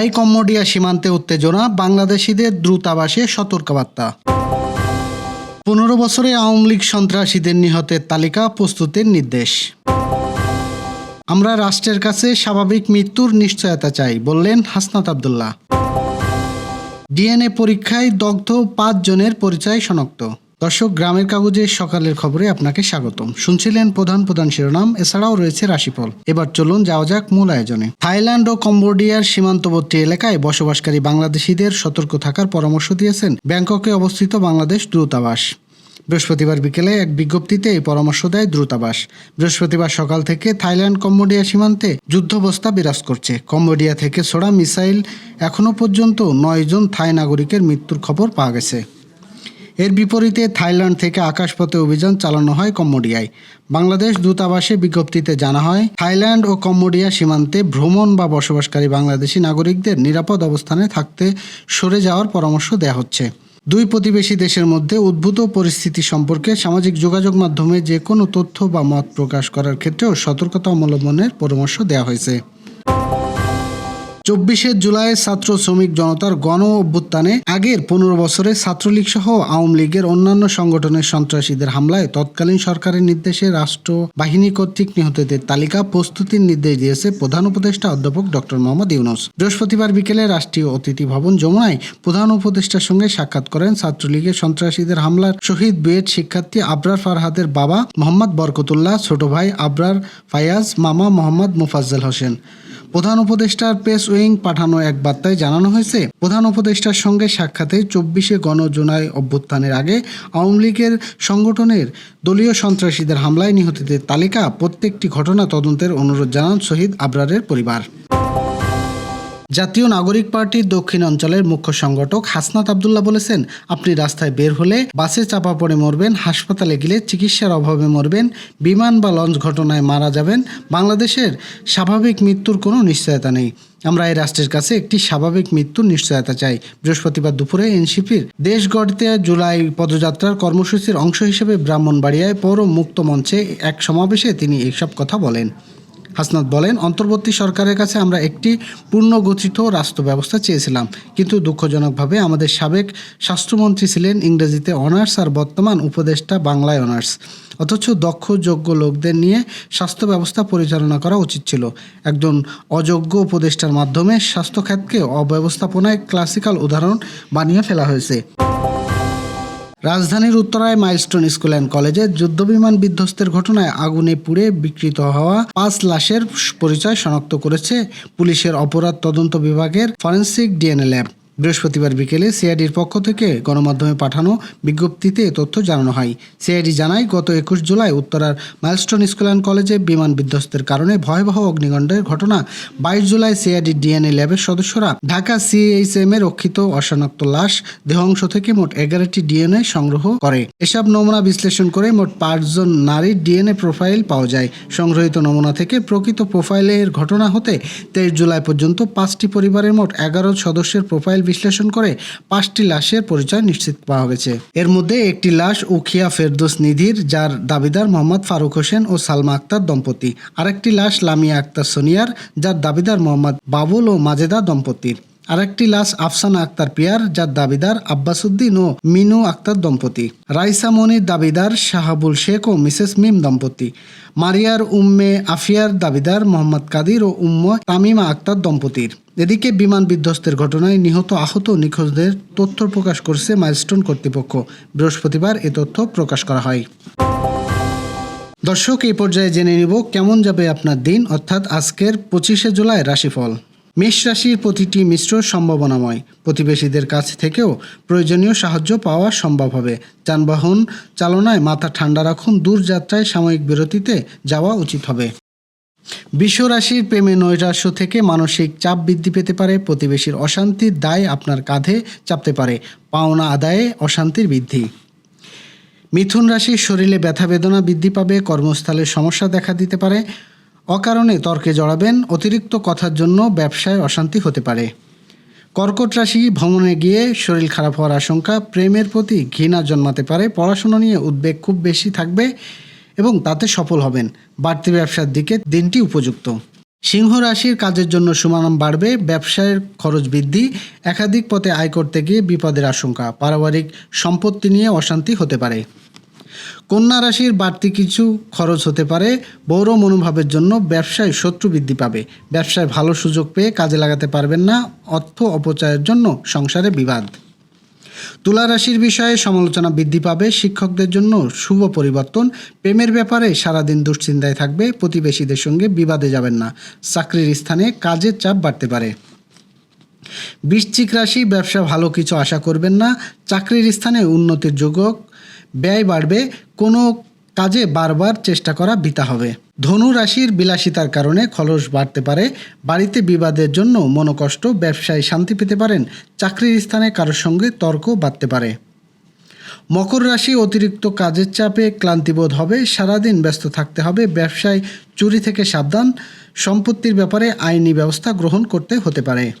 থাই Cambodia সীমান্তে উত্তেজনা, বাংলাদেশিদের দ্রুতাবাসে সতর্কবার্তা। পনেরো বছরে আওয়ামী লীগ সন্ত্রাসীদের নিহতের তালিকা প্রস্তুতের নির্দেশ। আমরা রাষ্ট্রের কাছে স্বাভাবিক মৃত্যুর নিশ্চয়তা চাই, বললেন হাসনাত আবদুল্লাহ। ডিএনএ পরীক্ষায় দগ্ধ পাঁচ জনের পরিচয় শনাক্ত। দর্শক, গ্রামের কাগজে সকালের খবরে আপনাকে স্বাগতম। শুনছিলেন প্রধান প্রধান শিরোনাম, এছাড়াও রয়েছে রাশিফল। এবার চলুন যাওয়া যাক মূল আয়োজনে। থাইল্যান্ড ও কম্বোডিয়ার সীমান্তবর্তী এলাকায় বসবাসকারী বাংলাদেশিদের সতর্ক থাকার পরামর্শ দিয়েছেন ব্যাংককে অবস্থিত বাংলাদেশ দূতাবাস। বৃহস্পতিবার বিকেলে এক বিজ্ঞপ্তিতে এই পরামর্শ দেয় দ্রুতাবাস বৃহস্পতিবার সকাল থেকে থাইল্যান্ড কম্বোডিয়া সীমান্তে যুদ্ধবস্থা বিরাজ করছে। কম্বোডিয়া থেকে ছোড়া মিসাইল এখনও পর্যন্ত নয়জন থাই নাগরিকের মৃত্যুর খবর পাওয়া গেছে। এর বিপরীতে থাইল্যান্ড থেকে আকাশপথে অভিযান চালানো হয় কম্বোডিয়ায়। বাংলাদেশ দূতাবাসে বিজ্ঞপ্তিতে জানা হয়, থাইল্যান্ড ও কম্বোডিয়া সীমান্তে ভ্রমণ বা বসবাসকারী বাংলাদেশি নাগরিকদের নিরাপদ অবস্থানে থাকতে সরে যাওয়ার পরামর্শ দেওয়া হচ্ছে। দুই প্রতিবেশী দেশের মধ্যে উদ্ভূত পরিস্থিতি সম্পর্কে সামাজিক যোগাযোগ মাধ্যমে যে কোনো তথ্য বা মত প্রকাশ করার ক্ষেত্রেও সতর্কতা অবলম্বনের পরামর্শ দেওয়া হয়েছে। চব্বিশে জুলাই ছাত্র শ্রমিক জনতার গণ অভ্যুত্থানে আগের পনেরো বছরে ছাত্রলীগ সহ আওয়ামী লীগের অন্যান্য সংগঠনের সন্ত্রাসীদের হামলায় তৎকালীন সরকারের নির্দেশে রাষ্ট্র বাহিনী কর্তৃক নিহতদের তালিকা প্রস্তুতির নির্দেশ দিয়েছে প্রধান উপদেষ্টা অধ্যাপক ডক্টর মোহাম্মদ ইউনুস। বৃহস্পতিবার বিকেলে রাষ্ট্রীয় অতিথি ভবন যমুনায় প্রধান উপদেষ্টার সঙ্গে সাক্ষাৎ করেন ছাত্রলীগের সন্ত্রাসীদের হামলার শহীদ বুয়েট শিক্ষার্থী আবরার ফারহাদের বাবা মোহাম্মদ বরকতুল্লাহ, ছোট ভাই আবরার ফায়াজ, মামা মোহাম্মদ মুফাজ্জল হোসেন। প্রধান উপদেষ্টার প্রেস উইং পাঠানো এক বার্তায় জানানো হয়েছে, প্রধান উপদেষ্টার সঙ্গে সাক্ষাতে চব্বিশে গণজোনায় অভ্যুত্থানের আগে আওয়ামী লীগের সংগঠনের দলীয় সন্ত্রাসীদের হামলায় নিহতদের তালিকা, প্রত্যেকটি ঘটনা তদন্তের অনুরোধ জানান শহীদ আবরারের পরিবার। জাতীয় নাগরিক পার্টির দক্ষিণ অঞ্চলের মুখ্য সংগঠক হাসনাত আবদুল্লাহ বলেছেন, আপনি রাস্তায় বের হলে বাসে চাপা পড়ে মরবেন, হাসপাতালে গেলে চিকিৎসার অভাবে মরবেন, বিমান বা লঞ্চ ঘটনায় মারা যাবেন, বাংলাদেশের স্বাভাবিক মৃত্যুর কোনো নিশ্চয়তা নেই। আমরা এই রাষ্ট্রের কাছে একটি স্বাভাবিক মৃত্যুর নিশ্চয়তা চাই। বৃহস্পতিবার দুপুরে এনসিপির দেশ গড়তে জুলাই পদযাত্রার কর্মসূচির অংশ হিসেবে ব্রাহ্মণবাড়িয়ায় পৌর মুক্ত মঞ্চে এক সমাবেশে তিনি এইসব কথা বলেন। হাসনাত বলেন, অন্তর্বর্তী সরকারের কাছে আমরা একটি পূর্ণগঠিত রাষ্ট্র ব্যবস্থা চেয়েছিলাম। কিন্তু দুঃখজনকভাবে আমাদের সাবেক স্বাস্থ্যমন্ত্রী ছিলেন ইংরেজিতে অনার্স আর বর্তমান উপদেষ্টা বাংলায় অনার্স। অথচ দক্ষ, যোগ্য লোকদের নিয়ে স্বাস্থ্য ব্যবস্থা পরিচালনা করা উচিত ছিল। একজন অযোগ্য উপদেষ্টার মাধ্যমে স্বাস্থ্যখাতকে অব্যবস্থাপনায় ক্লাসিক্যাল উদাহরণ বানিয়ে ফেলা হয়েছে। রাজধানীর উত্তরায় মাইলস্টোন স্কুল অ্যান্ড কলেজে যুদ্ধবিমান বিধ্বস্তের ঘটনায় আগুনে পুড়ে বিকৃত হওয়া পাঁচ লাশের পরিচয় শনাক্ত করেছে পুলিশের অপরাধ তদন্ত বিভাগের ফরেন্সিক ডিএনএ ল্যাব। বৃহস্পতিবার বিকেলে সিআইডির পক্ষ থেকে গণমাধ্যমে পাঠানো বিজ্ঞপ্তিতে তথ্য জানানো হয়। সিআইডি জানায়, গত একুশ জুলাই উত্তরার মাইলস্টোন স্কুল অ্যান্ড কলেজে বিমান বিধ্বস্তের কারণে ভয়াবহ অগ্নিকাণ্ডের ঘটনা। বাইশ জুলাই সিআইডি ডিএনএ ল্যাবের সদস্যরা ঢাকা সিএইচএম এ রক্ষিত অশনাক্ত লাশ দেহাংশ থেকে মোট এগারোটি ডিএনএ সংগ্রহ করে। এসব নমুনা বিশ্লেষণ করে মোট পাঁচজন নারীর ডিএনএ প্রোফাইল পাওয়া যায়। সংগ্রহীত নমুনা থেকে প্রকৃত প্রোফাইলের ঘটনা হতে তেইশ জুলাই পর্যন্ত পাঁচটি পরিবারের মোট এগারো সদস্যের প্রোফাইল বিশ্লেষণ করে পাঁচটি লাশের পরিচয় নিশ্চিত পাওয়া গেছে। এর মধ্যে একটি লাশ উখিয়া ফেরদোস নিধির, যার দাবিদার মোহাম্মদ ফারুক হোসেন ও সালমা আক্তার দম্পতি। আরেকটি লাশ লামিয়া আক্তার সোনিয়ার, যার দাবিদার মোহাম্মদ বাবুল ও মাজেদা দম্পতির। আরেকটি লাশ আফসানা আক্তার পিয়ার, যার দাবিদার আব্বাসুদ্দিন ও মিনু আক্তার দম্পতি। রাইসা মনির দাবিদার শাহাবুল শেখ ও মিসেস মিম দম্পতি। মারিয়ার উম্মে আফিয়ার দাবিদার মোহাম্মদ কাদির ও উম্ম তামিমা আক্তার দম্পতির। এদিকে বিমান বিধ্বস্তের ঘটনায় নিহত আহত নিখোঁজদের তথ্য প্রকাশ করছে মাইলস্টোন কর্তৃপক্ষ। বৃহস্পতিবার এ তথ্য প্রকাশ করা হয়। দর্শক, এই পর্যায়ে জেনে নিব কেমন যাবে আপনার দিন, অর্থাৎ আজকের পঁচিশে জুলাই রাশিফল। মেষ রাশির প্রতিটি মিশ্র সম্ভাবনাময়। প্রতিবেশীদের কাছ থেকেও প্রয়োজনীয় সাহায্য পাওয়া সম্ভব হবে। যানবাহন চালনায় মাথা ঠান্ডা রাখুন দূর যাত্রায় সাময়িক বিরতিতে যাওয়া উচিত হবে। বিশ্ব রাশির প্রেমে নৈরাশ্য থেকে মানসিক চাপ বৃদ্ধি পেতে পারে, প্রতিবেশীর অশান্তির দায় আপনার কাঁধে চাপতে পারে, পাওনা আদায়ে অশান্তির বৃদ্ধি। মিথুন রাশির শরীরে ব্যথা বেদনা বৃদ্ধি পাবে, কর্মস্থলে সমস্যা দেখা দিতে পারে, অকারণে তর্কে জড়াবেন, অতিরিক্ত কথার জন্য ব্যবসায় অশান্তি হতে পারে। কর্কট রাশি ভ্রমণে গিয়ে শরীর খারাপ হওয়ার আশঙ্কা, প্রেমের প্রতি ঘৃণা জন্মাতে পারে, পড়াশোনা নিয়ে উদ্বেগ খুব বেশি থাকবে এবং তাতে সফল হবেন। বাড়তি ব্যবসার দিকে দিনটি উপযুক্ত। সিংহ রাশির কাজের জন্য সুনাম বাড়বে, ব্যবসায়ের খরচ বৃদ্ধি, একাধিক পথে আয় করতে গিয়ে বিপদের আশঙ্কা, পারিবারিক সম্পত্তি নিয়ে অশান্তি হতে পারে। কন্যা রাশির বাড়তি কিছু খরচ হতে পারে বৌর মনোভাবের জন্য ব্যবসায় শত্রু বৃদ্ধি পাবে। ব্যবসায় ভালো সুযোগ পেয়ে কাজে লাগাতে পারবেন না, অর্থ অপচয়ের জন্য সংসারে বিবাদ। তুলা রাশির বিষয়ে সমালোচনা বৃদ্ধি পাবে। শিক্ষকদের জন্য শুভ পরিবর্তন। প্রেমের ব্যাপারে সারাদিন দুশ্চিন্তায় থাকবে। প্রতিবেশীদের সঙ্গে বিবাদে যাবেন না। চাকরির স্থানে কাজের চাপ বাড়তে পারে। বৃশ্চিক রাশি ব্যবসা ভালো কিছু আশা করবেন না। চাকরির স্থানে উন্নতির যোগক ব্যয় বাড়বে। কোনো কাজে বারবার চেষ্টা করা বিতা হবে। ধনু রাশির বিলাসিতার কারণে খরচ বাড়তে পারে। বাড়িতে বিবাদের জন্য মনোকষ্ট, ব্যবসায় শান্তি পেতে পারেন। চাকরির স্থানে কারোর সঙ্গে তর্ক বাড়তে পারে। মকর রাশি অতিরিক্ত কাজের চাপে ক্লান্তিবোধ হবে। সারাদিন ব্যস্ত থাকতে হবে। ব্যবসায় চুরি থেকে সাবধান। সম্পত্তির ব্যাপারে আইনি ব্যবস্থা গ্রহণ করতে হতে পারে।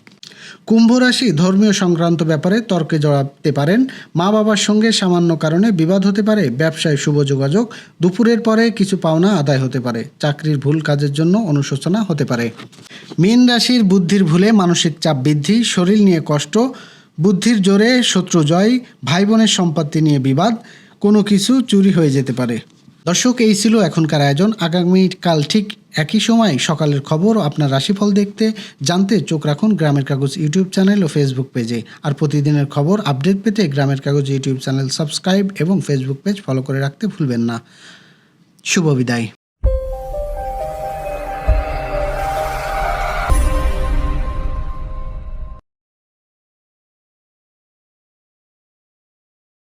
কুম্ভ রাশি ধর্মীয় সংক্রান্ত ব্যাপারে তর্কে জড়াতে পারেন। মা বাবার সঙ্গে সামান্য কারণে বিবাদ হতে পারে, ব্যবসায় শুভ যোগাযোগ, দুপুরের পরে কিছু পাওনা আদায় হতে পারে, চাকরির ভুল কাজের জন্য অনুশোচনা হতে পারে। মীন রাশির বুদ্ধির ভুলে মানসিক চাপ বৃদ্ধি, শরীর নিয়ে কষ্ট, বুদ্ধির জোরে শত্রু জয় ভাই বোনের সম্পত্তি নিয়ে বিবাদ, কোনো কিছু চুরি হয়ে যেতে পারে। দর্শক, এই ছিল এখনকার আয়োজন। আগামী কাল ঠিক একই সময় সকালের খবর ও আপনার রাশিফল দেখতে, জানতে চোখ রাখুন গ্রামের কাগজ ইউটিউব চ্যানেল ও ফেসবুক পেজে। আর প্রতিদিনের খবর, আপডেট পেতে গ্রামের কাগজ ইউটিউব চ্যানেল সাবস্ক্রাইব এবং ফেসবুক পেজ ফলো করে রাখতে ভুলবেন না। শুভ বিদায়।